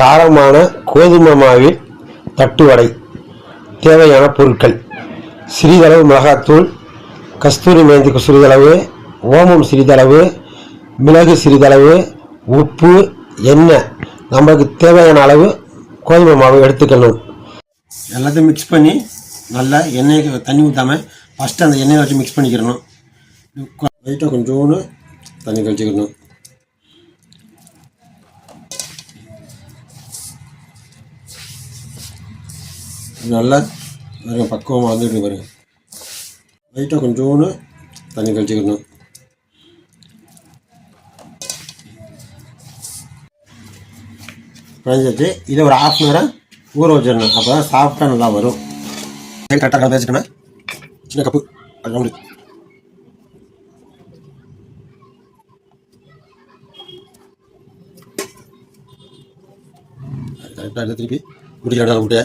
காரமான கோதுமை மாவில் தட்டு வடை தேவையான பொருட்கள். சிறிதளவு மிளகாத்தூள் கஸ்தூரி மேந்திக்கு சிறிதளவு ஓமம் சிறிதளவு மிளகு சிறிதளவு உப்பு எண்ணெய். நம்மளுக்கு தேவையான அளவு கோதுமை மாவு எடுத்துக்கணும். எல்லாத்தையும் மிக்ஸ் பண்ணி நல்லா எண்ணெய்க்கு தண்ணி ஊற்றாமல் ஃபஸ்ட்டு அந்த எண்ணெயை வச்சு மிக்ஸ் பண்ணிக்கிறணும். லைட்டாக கொஞ்சோண்டு தண்ணி கழிச்சிக்கணும் நல்லா பாருங்க பக்குவமாக வந்துட்டு பாருங்க. லைட்டாக கொஞ்சோண்டு தண்ணி கழிச்சிக்கணும் குழஞ்சிச்சு இதை ஒரு ஹாஃப் அன் ஹவராக ஊற வச்சிடணும். அப்போ தான் சாஃப்டாக நல்லா வரும். கரெக்டாக பேசிக்கணும் சின்ன கப்பு அது ரவுண்டு கரெக்டாக திருப்பி. முடிக்கலாம் இடம் முட்டையை